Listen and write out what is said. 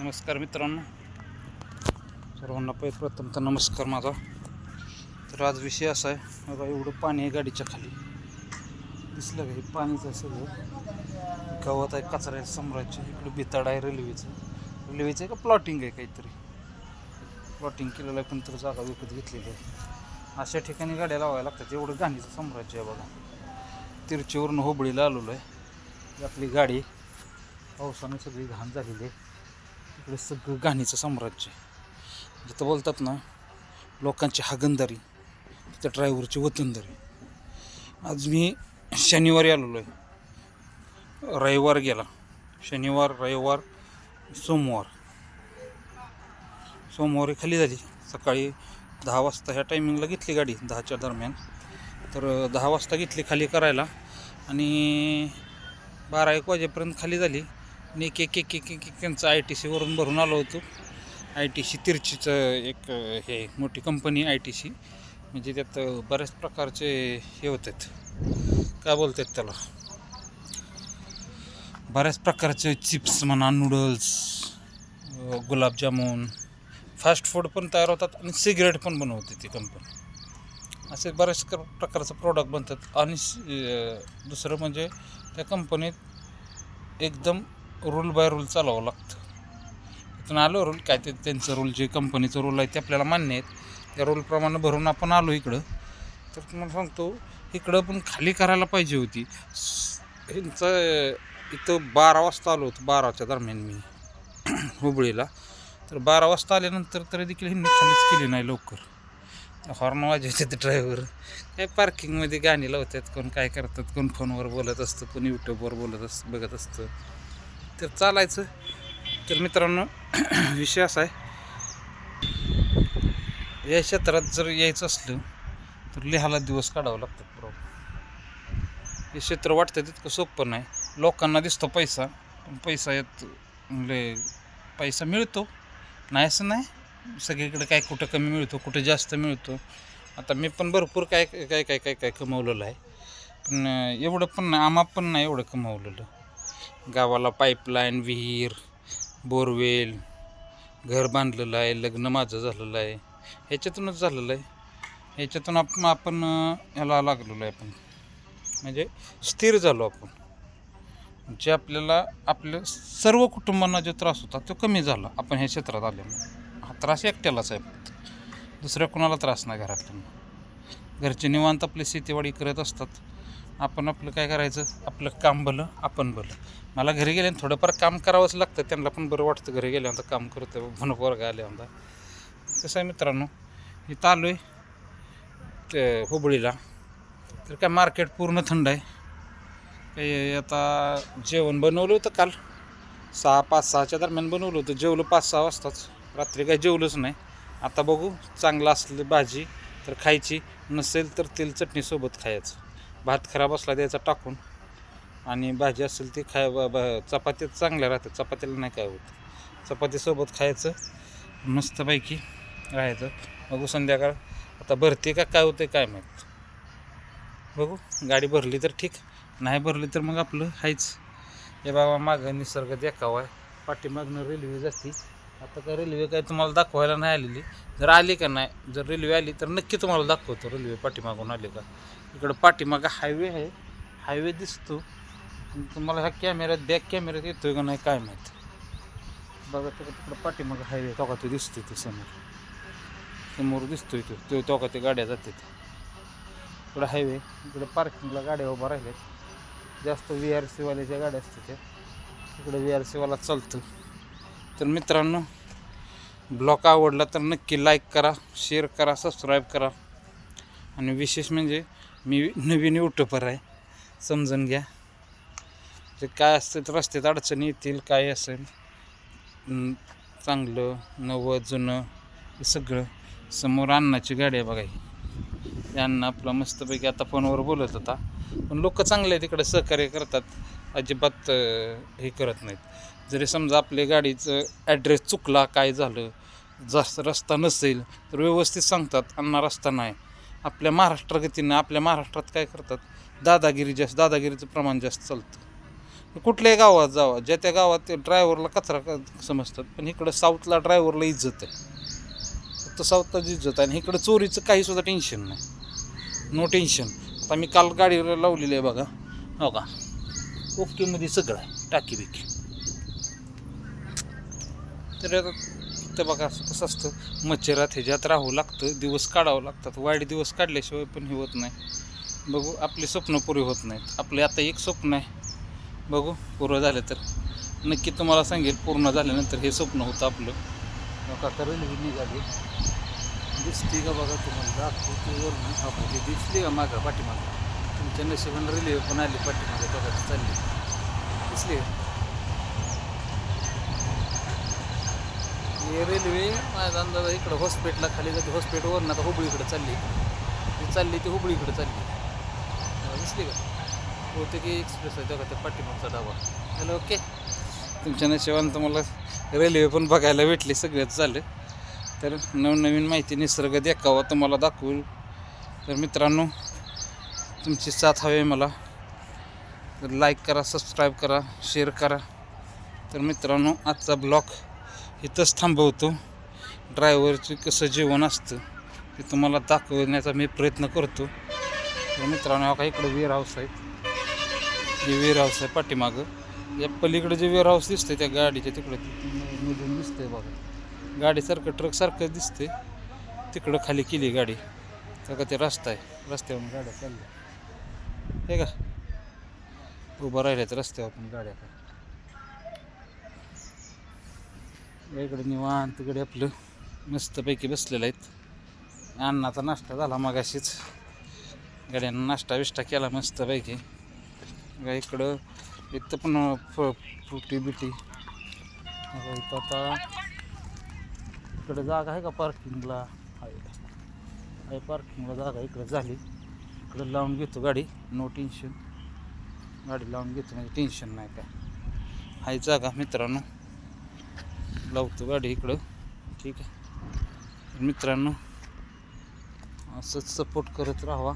नमस्कार मित्रांनो. सर्वांना पै प्रथम तर नमस्कार माझा. तर आज विषय असा आहे बघा एवढं पाणी आहे गाडीच्या खाली. दिसलं का हे पाणीच आहे सगळं? गवत आहे कचरा आहे सम्राज्य इकडं बिताड आहे रेल्वेचं रेल्वेचं आहे का प्लॉटिंग आहे काहीतरी? प्लॉटिंग केलेलं आहे पण तर जागा विकत घेतलेली आहे. अशा ठिकाणी गाड्या लावायला लागतात. एवढं गाणीचं साम्राज्य आहे बघा. तिरचीवरून होबळीला आलेलो आहे. आपली गाडी. पावसाने सगळी घाण झालेली आहे. इकडे सगळं गाणीचं साम्राज्य जिथं बोलतात ना लोकांची हागंदारी तिथं ड्रायव्हरची वतनदारी. आज मी शनिवारी आलेलो आहे. रविवार गेला. शनिवार रविवार सोमवार. सोमवारी खाली झाली. सकाळी दहा वाजता ह्या टायमिंगला घेतली गाडी दहाच्या दरम्यान. तर दहा वाजता घेतली खाली करायला. आणि बारा एक वाजेपर्यंत खाली झाली. मी के के के के एक त्यांचं आय टी सीवरून भरून आलो होतो. आय टी सी तिरचीचं एक हे मोठी कंपनी आय टी सी म्हणजे त्यात बऱ्याच प्रकारचे हे होतात. काय बोलतात त्याला? बऱ्याच प्रकारचे चिप्स म्हणा नूडल्स गुलाबजामुन फास्ट फूड पण तयार होतात आणि सिगरेट पण बनवते ती कंपनी असे बऱ्याच क- प्रकारचं प्रोडक्ट बनतात. आणि दुसरं म्हणजे त्या कंपनीत एकदम रूल बाय रूल चालावं लागतं. इथून आलो रूल काय ते त्यांचं रूल जे कंपनीचं रूल आहे ते आपल्याला मान्य आहेत. त्या रूलप्रमाणे भरून आपण आलो इकडं. तर तुम्हाला सांगतो इकडं पण खाली करायला पाहिजे होती. ह्यांचं इथं बारा वाजता आलो होतो बाराच्या दरम्यान मी हुबळीला. तर बारा वाजता आल्यानंतर तरी देखील ह्यांनी खालीच केली नाही लवकर. हॉर्न वाजवायचे ते ड्रायव्हर काय पार्किंगमध्ये गाणी लावतात कोण काय करतात कोण फोनवर बोलत असतं कोण यूट्यूबवर बोलत असतं बघत असतं. तर चालायचं. तर मित्रांनो विषय असा आहे. या क्षेत्रात जर यायचं असलं तर लिहाला दिवस काढावं लागतात बरोबर. हे क्षेत्र वाटतं तितकं सोपं नाही. लोकांना दिसतो पैसा पण पैसा येत म्हणजे पैसा मिळतो. नाही असं नाही. सगळीकडे काय कुठं कमी मिळतो कुठं जास्त मिळतो. आता मी पण भरपूर काय काय काय काय काय काय कमवलेलं आहे. पण एवढं पण नाही आम्हा पण नाही एवढं कमवलेलं. गावाला पाईपलाईन विहीर बोरवेल घर बांधलेलं आहे लग्न माझं झालेलं आहे. ह्याच्यातूनच झालेलं आहे. ह्याच्यातून आपण आपण ह्याला लागलेलो आहे आपण. म्हणजे स्थिर झालो आपण. जे आपल्याला आपल्या सर्व कुटुंबांना जो त्रास होता तो कमी झाला. आपण ह्या क्षेत्रात आल्यामुळे हा त्रास एकट्यालाच आहे फक्त. दुसऱ्या कोणाला त्रास नाही घरातल्यांना. घरचे निवांत आपली शेतीवाडी करत असतात. आपण आपलं काय करायचं? आपलं काम भलं आपण भलं. मला घरी गेल्यानं थोडंफार काम करावंच लागतं. त्यांना पण बरं वाटतं घरी गेल्यानंतर काम करतं भन वर्ग आल्यानंतर कसं आहे मित्रांनो इथं आलो आहे ते हुबळीला. तर काय मार्केट पूर्ण थंड आहे. काही आता जेवण बनवलं होतं काल. सहा पाच सहाच्या दरम्यान बनवलं होतं. जेवलं पाच सहा वाजताच. रात्री काही जेवलंच नाही. आता बघू चांगलं असलं भाजी तर खायची. नसेल तर तेल चटणीसोबत खायचं. भात खराब असला द्यायचा टाकून. आणि भाजी असेल ती खाय ब- चपात्या चांगल्या राहतात. चपातीला नाही काय होत. चपातीसोबत खायचं मस्तपैकी राहायचं. बघू संध्याकाळ. आता भरते का काय होते काय माहीत. बघू. गाडी भरली तर ठीक. नाही भरली तर मग आपलं हायच. हे बाबा मागं निसर्ग देखावा आहे. पाठीमागनं रेल्वे जाते. आता काय रेल्वे काय तुम्हाला दाखवायला नाही आलेली. जर आली का नाही जर रेल्वे आली तर नक्की तुम्हाला दाखवतो. रेल्वे पाठीमागून आली का? इकडं पाठीमागं हायवे आहे. हायवे दिसतो. तुम्हाला ह्या कॅमेऱ्यात बॅक कॅमेऱ्यात येतोय का नाही काय माहीत. बघा तिकडं तिकडं पाठीमागं हायवे तो का ते दिसतोय तो समोर. समोर दिसतोय तो. तो तो का ते गाड्या जातात. इकडं हायवे इकडं पार्किंगला गाड्या उभा राहिल्यात. जास्त व्ही आर सीवाल्याच्या गाड्या असतात त्या. इकडं व्ही आर सीवाला चालतं. तर मित्रांनो ब्लॉग आवडला तर नक्की लाईक करा शेअर करा सबस्क्राईब करा. आणि विशेष म्हणजे मी नवीन युट्यूबर आहे. समजून घ्या. जे काय असतं तर रस्त्यात अडचणी येतील काय असेल चांगलं नवं जुनं हे सगळं समोर अन्नाची गाडी आहे बघा ही. अण्णा आपला मस्तपैकी आता फोनवर बोलत होता. पण लोक चांगले तिकडे सहकार्य करतात. अजिबात हे करत नाहीत. जरी समजा आपल्या गाडीचं ॲड्रेस चुकला काय झालं जास्त रस्ता नसेल तर व्यवस्थित सांगतात अण्णा रस्ता नाही. आपल्या महाराष्ट्र गतीनं आपल्या महाराष्ट्रात काय करतात? दादागिरी जास्त दादागिरीचं प्रमाण जास्त चालतं. कुठल्याही गावात जावा ज्या त्या गावात ते ड्रायव्हरला कचरा समजतात पण इकडं साऊथला ड्रायव्हरला इज्जत आहे. फक्त साऊथलाच इज्जत आहे आणि इकडं चोरीचं काही सुद्धा टेन्शन नाही. नो टेन्शन आता मी काल गाडीवर लावलेली आहे बघा. हो का? ओकेमध्ये सगळं आहे. टाकी बिकी तर आता बघा असं कसं असतं मच्छरात ह्याच्यात राहावं लागतं दिवस काढावं लागतात. वाईट दिवस काढल्याशिवाय पण हे होत नाही. बघू आपली स्वप्न पुरी होत नाहीत. आपले आता एक स्वप्न आहे. बघू पूर्ण झालं तर. नक्की तुम्हाला सांगेल पूर्ण झाल्यानंतर हे स्वप्न होतं आपलं. बघा आता रेल्वे निघाली. दिसते का बघा तुम्हाला? दाखवते वरून. आपण ती दिसली का मागं पाठीमागं? तुमच्या नशिबानं रेल्वे पण आली पाठीमागं. बघा चालली. दिसली का? हे रेल्वे माझा अंदाज इकडं हॉस्पिटला खाली जाते. हॉस्पिटलवरून आता हुबळीकडे चालली. ती चालली ती हुबळीकडे चालली. दिसली का? होते की एक्सप्रेस आहे तेव्हा त्या पाठीमागचा डावा. हॅलो ओके तुमच्या नशिबानं तुम्हाला रेल्वे पण बघायला भेटली सगळ्यात झालं. तर नवनवीन माहिती निसर्ग देखावा तुम्हाला दाखवू. तर मित्रांनो तुमची साथ हवी आहे मला. तर लाईक करा सबस्क्राईब करा शेअर करा. तर मित्रांनो आजचा ब्लॉग इथंच थांबवतो. ड्रायव्हरचं कसं जेवण असतं ते तुम्हाला दाखवण्याचा मी प्रयत्न करतो. तर मित्रांनो काही इकडं वेअर हाऊस आहेत. जे वेअर हाऊस आहे पाठीमागं. या पलीकडे जे वेअर हाऊस दिसतंय त्या गाडीच्या तिकडे मधून दिसतंय बघा. गाडीसारखं ट्रकसारखं दिसतंय. तिकडं खाली केली गाडी. तर का ते रस्ता आहे. रस्त्यावरून गाड्या चालल्या. हे का? उभं राहिल्यात रस्त्यावर पण गाड्या काय इकडे निवांत तिकडे आपलं मस्तपैकी बसलेलं आहेत. अन्नाचा नाश्ता झाला मगाशीच. गाड्यानं नाश्ता बिष्टा केला मस्तपैकी. इकडं इथं पण फ फुटी बिटी. इथं आता इकडे जागा आहे का पार्किंगला आहे आहे पार्किंगला जागा इकडं झाली. इकडं लावून घेतो गाडी. नो टेन्शन गाडी लावून घेतो म्हणजे टेन्शन नाही काय. आहे जागा मित्रांनो. लावतो गाडी इकडं. ठीक आहे. मित्रांनो असंच सपोर्ट करत राहावा.